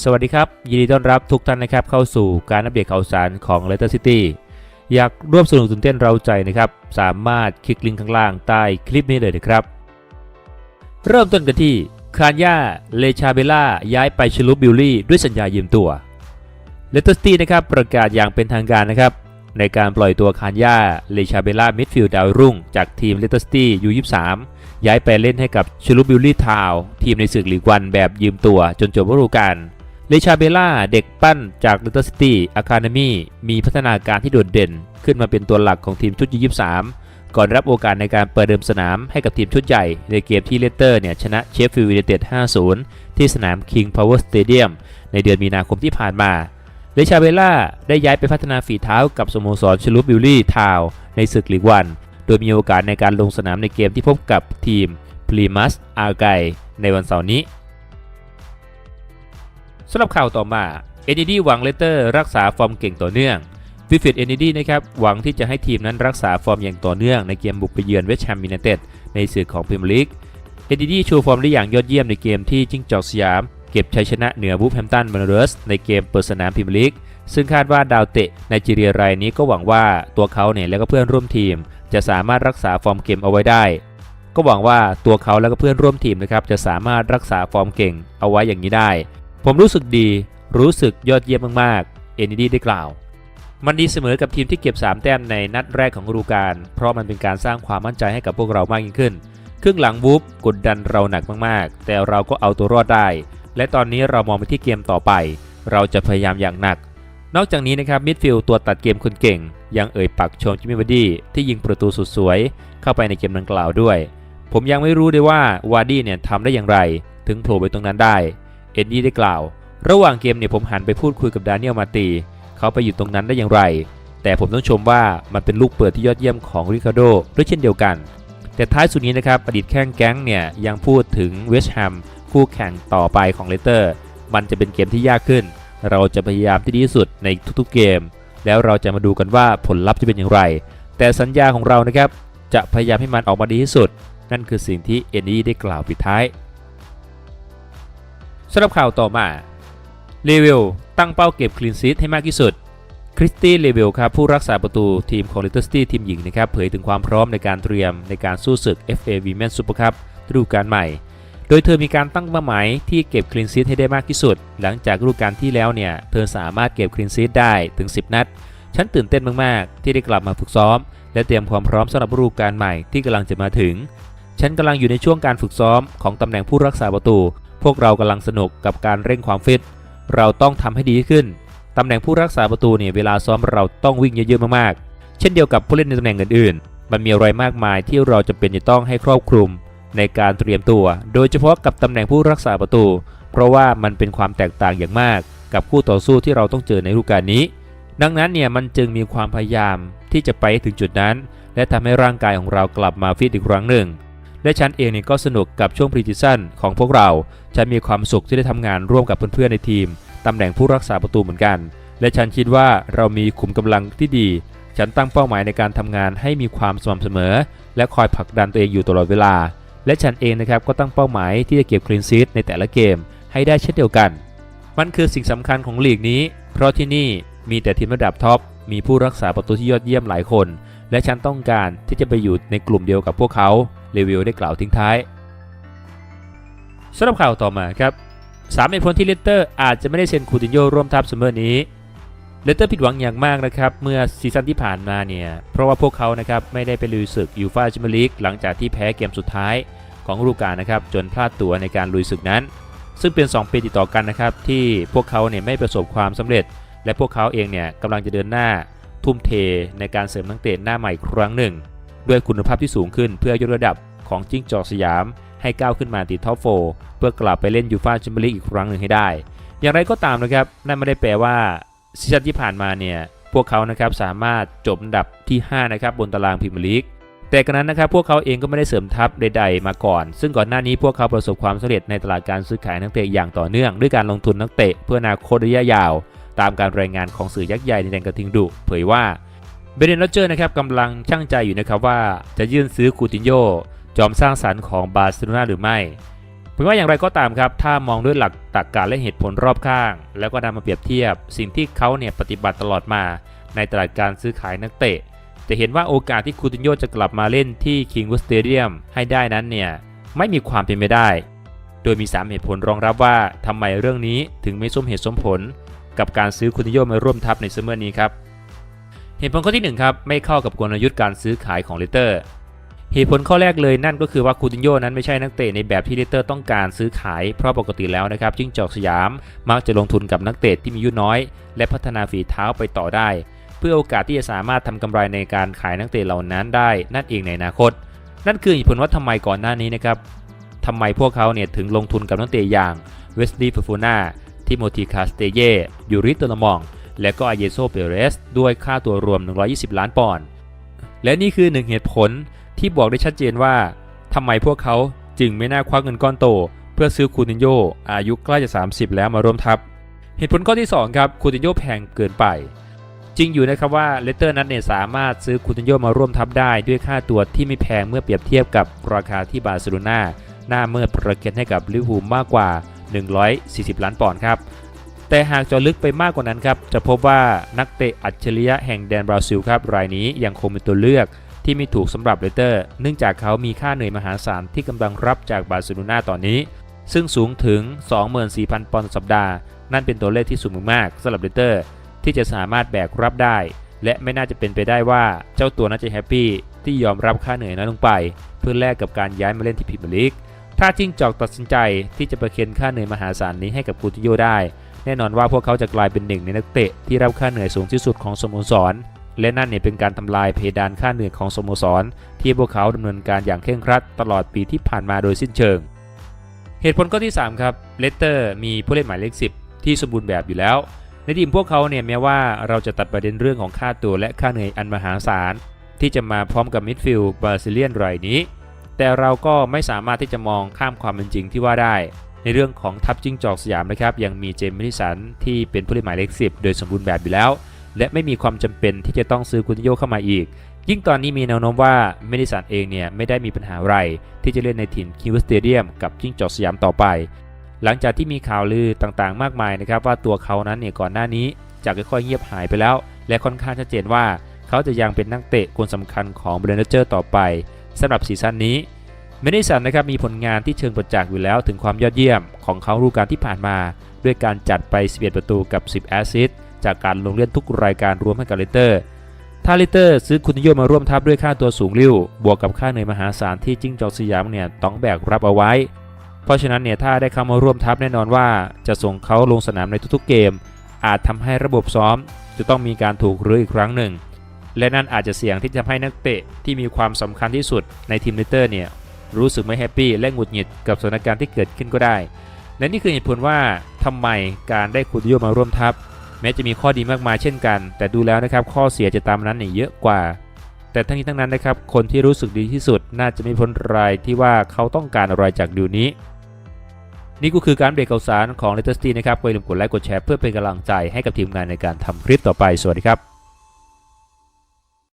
สวัสดีครับ ยินดีต้อนรับทุกท่านนะครับเข้าสู่การอัปเดตข่าวสารของ Leicester City อยากร่วมสนุกตื่นเต้นเราใจนะครับ สามารถคลิกลิงก์ข้างล่างใต้คลิปนี้เลยนะครับ เริ่มต้นกันที่คานยาเลชาเบล่าย้ายไปชลูบิลลี่ด้วยสัญญายืมตัวเลสเตอร์ซิตี้นะครับประกาศอย่างเป็นทางการนะครับในการปล่อยตัวคานยาเลชาเบล่ามิดฟิลด์ดาวรุ่ง จากทีมเลสเตอร์ซิตี้ยู23ย้ายไปเล่นให้กับชลูบิลลี่ทาว ทีมในศึกลีกวันแบบยืมตัวจนจบฤดูกาล เลชาเบล่าเด็กปั้นจากเลสเตอร์ซิตี้อะคาเดมี่มีพัฒนาการที่โดดเด่น ขึ้นมาเป็นตัวหลักของทีมชุดยู23 ก่อนรับโอกาสในการเปิดเดิมสนามให้กับทีมชุดใหญ่ ในเกมที่เลสเตอร์เนี่ยชนะเชฟฟิลด์ยูไนเต็ด 5-0 ที่สนาม King Power Stadium ในเดือนมีนาคมที่ผ่านมาเลชาเบล่าได้ย้ายไปพัฒนาฝีเท้ากับสโมสรชลูบิลลี่ทาวในศึกลีกวัน โดยมีโอกาสในการลงสนามในเกมที่พบกับทีมพลีมัสอาร์ไกในวันเสาร์นี้ สำหรับข่าวต่อมาเอ็นดีหวังเลสเตอร์รักษาฟอร์มเก่งต่อเนื่องวิฟิตเอ็นดีนะครับหวังที่จะให้ทีมนั้นรักษาฟอร์มอย่างต่อเนื่องในเกมบุกไปเยือนเวสต์แฮมยูไนเต็ดในศึกของพรีเมียร์ลีกเอ็นดีโชว์ฟอร์มได้อย่างยอดเยี่ยมในเกมที่จิ้งจอกสยาม เก็บชัยชนะเหนือวูฟแฮมตันมาร์เรสในเกมเปิดสนามพรีเมียร์ลีกซึ่งคาดว่าดาวเตะไนจีเรียรายนี้ก็หวังว่าตัวเขาเนี่ยและก็เพื่อนร่วมทีม จะสามารถรักษาฟอร์มเกมเอาไว้ได้ ก็หวังว่าตัวเขาและก็เพื่อนร่วมทีมนะครับจะสามารถรักษาฟอร์มเก่งเอาไว้อย่างนี้ได้ ผมรู้สึกดี รู้สึกยอดเยี่ยมมากๆ เอ็นดีได้กล่าว มันดีเสมอกับทีมที่เก็บ 3 แต้มในนัดแรกของฤดูกาล เพราะมันเป็นการสร้างความมั่นใจให้กับพวกเรามากยิ่งขึ้น ครึ่งหลังวูฟกดดันเราหนักมากๆ แต่เราก็เอาตัวรอดได้ และตอนนี้เรามองไปที่เกมต่อไป เราจะพยายามอย่างหนัก นอกจากนี้นะครับมิดฟิลด์ตัวตัดเกมคนเก่ง ยังเอ่ยปักชมจิมมี่วาร์ดี้ที่ยิงประตูสุดสวย เข้าไปในเกมดังกล่าวด้วย ผมยังไม่รู้เลยว่าวาร์ดี้เนี่ยทำได้อย่างไร ถึงโผล่ไปตรงนั้นได้ เอ็นดี้ได้กล่าว ระหว่างเกมเนี่ยผมหันไปพูดคุยกับดานิเอลมาตี เขาไปอยู่ตรงนั้นได้อย่างไร แต่ผมต้องชมว่ามันเป็นลูกเปิดที่ยอดเยี่ยมของริคาร์โดด้วยเช่นเดียวกัน แต่ท้ายสุดนี้นะครับอดีตแข้งแก๊งเนี่ยยังพูดถึงเวสต์แฮมคู่แข่งต่อไปของเลสเตอร์ มันจะเป็นเกมที่ยากขึ้น เราจะพยายามที่ดีที่สุดในทุกๆเกม แล้วเราจะมาดูกันว่าผลลัพธ์จะเป็นอย่างไร แต่สัญญาของเรานะครับจะพยายามให้มันออกมาดีที่สุด นั่นคือสิ่งที่เอ็นดี้ได้กล่าวปิดท้าย สำหรับข่าวต่อมาเลเวลตั้งเป้าเก็บคลีนซีทให้มากที่สุดคริสตี้เลเวลครับผู้รักษาประตูทีมของเลสเตอร์ซิตี้ทีมหญิงนะครับเผยถึงความพร้อมในการเตรียมในการสู้ศึก FA Women's Super Cup ฤดูกาลใหม่ โดยเธอมีการตั้งเป้าหมายที่เก็บคลีนซีทให้ได้มากที่สุด หลังจากฤดูกาลที่แล้วเนี่ยเธอสามารถเก็บคลีนซีทได้ถึง 10 นัด ฉันตื่นเต้นมาก ๆ ที่ได้กลับมาฝึกซ้อม และเตรียมความพร้อมสำหรับฤดูกาลใหม่ที่กำลังจะมาถึง ฉันกำลังอยู่ในช่วงการฝึกซ้อมของตำแหน่งผู้รักษาประตู พวกเรากำลังสนุกกับการเร่งความฟิต เราต้องทำให้ดีขึ้น ตำแหน่งผู้รักษาประตูเนี่ยเวลาซ้อมเราต้องวิ่งเยอะๆมากๆ เช่นเดียวกับผู้เล่นในตำแหน่งอื่นๆ มันมีอะไรมากมายที่เราจะเป็นจะต้องให้ครอบคลุม ในการเตรียมตัว โดยเฉพาะกับตำแหน่งผู้รักษาประตู เพราะว่ามันเป็นความแตกต่างอย่างมาก กับคู่ต่อสู้ที่เราต้องเจอในฤดูกาลนี้ ดังนั้นเนี่ยมันจึงมีความพยายามที่จะไปถึงจุดนั้น และทำให้ร่างกายของเรากลับมาฟิตอีกครั้งหนึ่ง และฉันเองเนี่ยก็สนุกกับช่วงพรีซิชั่นของพวกเรา ฉันมีความสุขที่ได้ทำงานร่วมกับเพื่อนๆในทีมตำแหน่งผู้รักษาประตูเหมือนกัน และฉันคิดว่าเรามีขุมกำลังที่ดี ฉันตั้งเป้าหมายในการทำงานให้มีความสม่ำเสมอ และคอยผลักดันตัวเองอยู่ตลอดเวลา และฉันเองนะครับก็ตั้งเป้าหมายที่จะเก็บคลีนซีทในแต่ละเกม ให้ได้เช่นเดียวกัน มันคือสิ่งสำคัญของลีกนี้ เพราะที่นี่มีแต่ทีมระดับท็อปมีผู้รักษาประตูที่ยอดเยี่ยมหลายคน และฉันต้องการที่จะไปอยู่ในกลุ่มเดียวกับพวกเขา เลวิลได้กล่าวทิ้งท้ายสำหรับข่าวต่อมาครับสามเหตุผลที่เลสเตอร์อาจจะไม่ได้เซ็นคูตินโยร่วมทัพเสมอนี้เลสเตอร์ผิดหวังอย่างมากนะครับ เมื่อซีซั่นที่ผ่านมาเนี่ย เพราะว่าพวกเขานะครับไม่ได้ไปลุยศึกยูฟ่าแชมเปี้ยนลีกหลังจากที่แพ้เกมสุดท้ายของฤดูกาลนะครับจนพลาดตัวในการลุยศึกนั้น ซึ่งเป็น 2 ปีติดต่อกันนะครับที่พวกเขาเนี่ยไม่ประสบความสำเร็จ และพวกเขาเองเนี่ยกำลังจะเดินหน้าทุ่มเทในการเสริมนักเตะหน้าใหม่ครั้งหนึ่ง ด้วยคุณภาพที่สูงขึ้นเพื่อยกระดับของจิ้งจอกสยาม ให้ก้าวขึ้นมาติดท็อปโฟเพื่อกลับไปเล่นยูฟ่าแชมเปี้ยนลีกอีกครั้งหนึ่งให้ได้ อย่างไรก็ตามนะครับนั่นไม่ได้แปลว่าซีซั่นที่ผ่านมาเนี่ยพวกเขานะครับสามารถจบอันดับที่ 5 นะครับบนตารางพรีเมียร์ลีกแต่กระนั้นนะครับพวกเขาเองก็ไม่ได้เสริมทัพใด ๆ มาก่อน ซึ่งก่อนหน้านี้พวกเขาประสบความสำเร็จในตลาดการซื้อขายนักเตะอย่างต่อเนื่อง ด้วยการลงทุนนักเตะเพื่ออนาคตระยะยาว ตามการรายงานของสื่อยักษ์ใหญ่ในแดนกระทิงดุเผยว่า เบรนโรเจอร์นะครับกำลังช่างใจอยู่นะครับว่าจะยื่นซื้อคูตินโยจอมสร้างสรรค์ของบาร์เซโลนาหรือไม่ผมว่าอย่างไรก็ตามครับ ถ้ามองด้วยหลักตรรกะและเหตุผลรอบข้าง แล้วก็นำมาเปรียบเทียบ สิ่งที่เขาเนี่ยปฏิบัติตลอดมา ในตลาดการซื้อขายนักเตะ จะเห็นว่าโอกาสที่คูตินโยจะกลับมาเล่นที่คิงว s สเตเดียมให้ได้นั้นเนี่ยไม่มีความเป็นไปได้ โดยมี 3 เหตุผลรองรับว่าทำไมเรื่องนี้ถึงไม่สมเหตุสมผล กับการซื้อคูตินโยมาร่วมทัพในซัมเมอร์นี้ครับ เหตุผลข้อที่ 1 ครับ ไม่เข้ากับกลยุทธ์การซื้อขายของเลเตอร์ เหตุผลข้อแรกเลยนั่นก็คือว่าคูตินโยนั้นไม่ใช่นักเตะในแบบที่เลเตอร์ต้องการซื้อขาย เพราะปกติแล้วนะครับจิ้งจอกสยามมักจะลงทุนกับนักเตะที่มีอายุน้อย และพัฒนาฝีเท้าไปต่อได้ เพื่อโอกาสที่จะสามารถทำกำไรในการขายนักเตะเหล่านั้นได้ นั่นเองในอนาคต นั่นคือเหตุผลว่าทำไมก่อนหน้านี้นะครับทำไมพวกเขาเนี่ยถึงลงทุนกับนักเตะอย่างเวสลีย์ฟูฟูน่าทิโมธีคาสเตเยยูริโตนามอง และก็อาเยโซเปเรสด้วยค่าตัวรวม 120 ล้านปอนด์และนี่คือหนึ่งเหตุผลที่บอกได้ชัดเจนว่าทำไมพวกเขาจึงไม่น่าควักเงินก้อนโต เพื่อซื้อคูตินโยอายุใกล้จะ 30 แล้วมาร่วมทัพ เหตุผลข้อที่ 2 ครับคูตินโยแพงเกินไป จริงอยู่นะครับว่าเลสเตอร์นั้นเนี่ยสามารถซื้อคูตินโยมาร่วมทัพได้ด้วยค่าตัวที่ไม่แพงเมื่อเปรียบเทียบกับราคาที่บาร์เซโลนาหน้าเมื่อประเคนให้กับลิเวอร์พูลมากกว่า 140 ล้านปอนด์ครับ แต่หากจะลึกไปมากกว่านั้นครับจะพบว่านักเตะอัจฉริยะแห่งแดนบราซิลครับรายนี้ยังคงเป็นตัวเลือกที่ไม่ถูกสำหรับเลสเตอร์ เนื่องจากเขามีค่าเหนื่อยมหาศาลที่กำลังรับจากบาร์เซโลนาตอนนี้ ซึ่งสูงถึง 24,000 ปอนด์สัปดาห์ นั่นเป็นตัวเลขที่สูงมากสำหรับเลสเตอร์ ที่จะสามารถแบกรับได้ และไม่น่าจะเป็นไปได้ว่าเจ้าตัวน่าจะแฮปปี้ที่ยอมรับค่าเหนื่อยนั้นลงไป เพื่อแลกกับการย้ายมาเล่นที่พรีเมียร์ลีก ถ้าจิ้งจอกตัดสินใจที่จะประเคนค่าเหนื่อยมหาศาลนี้ให้กับคูติโยได้ แน่นอนว่าพวกเขาจะกลายเป็นหนึ่งในนักเตะที่รับค่าเหนื่อยสูงที่สุดของสโมสร และนั่นเนี่ยเป็นการทำลายเพดานค่าเหนื่อยของสโมสร ที่พวกเขาดำเนินการอย่างเคร่งครัดตลอดปีที่ผ่านมาโดยสิ้นเชิง เหตุผลข้อที่ 3 ครับเลสเตอร์มีผู้เล่นหมายเลข10 ที่สมบูรณ์แบบอยู่แล้วในทีมพวกเขาเนี่ยแม้ว่าเราจะตัดประเด็นเรื่องของค่าตัวและค่าเหนื่อยอันมหาศาลที่จะมาพร้อมกับมิดฟิลด์บราซิเลียนรายนี้ แต่เราก็ไม่สามารถที่จะมองข้ามความเป็นจริงที่ว่าได้ ในเรื่องของทัพจิ้งจอกสยามนะครับยังมีเจมส์มิสันที่เป็นผู้เล่นหมายเลข10 โดยสมบูรณ์แบบอยู่แล้ว และไม่มีความจำเป็นที่จะต้องซื้อกุนโยเข้ามาอีก ยิ่งตอนนี้มีแนวโน้มว่าเมดิสันเองเนี่ยไม่ได้มีปัญหาอะไรที่จะเล่นในถิ่นคิวสเตเดียมกับจิ้งจอกสยามต่อไป หลังจากที่มีข่าวลือต่างๆ มากมายนะครับว่าตัวเขานั้นเนี่ยก่อนหน้านี้จะค่อยๆเงียบหายไปแล้ว และค่อนข้างชัดเจนว่า เขาจะยังเป็นนักเตะคนสำคัญของเบรนเจอร์ต่อไป สำหรับซีซั่นนี้เมดิสันนะครับมีผลงานที่เชิงประจักษ์อยู่แล้วถึงความยอดเยี่ยมของเขาฤดูกาลที่ผ่านมา ด้วยการจัดไป 11 ประตูกับ 10 แอสซิสต์จากการลงเล่นทุกรายการรวมให้กับเลเตอร์ถ้าเลสเตอร์ซื้อคุณนิยมมาร่วมทัพด้วยค่าตัวสูงริ้ว บวกกับค่าเหนื่อยมหาศาลที่จิ้งจอกสยามเนี่ยต้องแบกรับเอาไว้ เพราะฉะนั้นเนี่ยถ้าได้เข้ามาร่วมทัพแน่นอนว่า จะส่งเขาลงสนามในทุกๆเกม อาจทำให้ระบบซ้อม จะต้องมีการถูกรื้ออีกครั้งหนึ่ง และนั่นอาจจะเสี่ยงที่จะทำให้นักเตะที่มีความสำคัญที่สุดในทีมเลสเตอร์เนี่ยรู้สึกไม่แฮปปี้และหงุดหงิดกับสถานการณ์ที่เกิดขึ้นก็ได้ และนี่คือเหตุผลว่าทำไมการได้คูดิโยมาร่วมทัพ แม้จะมีข้อดีมากมายเช่นกัน แต่ดูแล้วนะครับข้อเสียจะตามนั้นเนี่ยเยอะกว่า แต่ทั้งนี้ทั้งนั้นนะครับคนที่รู้สึกดีที่สุดน่าจะไม่พ้นรายที่ว่าเขาต้องการอะไรจากดูนี้ นี่ก็คือการเบรกข่าวสารของเลตเตอร์สตีนะครับอย่าลืมกดไลค์กดแชร์เพื่อเป็นกำลังใจให้กับทีมงานในการทำคลิปต่อไปสวัสดีครับ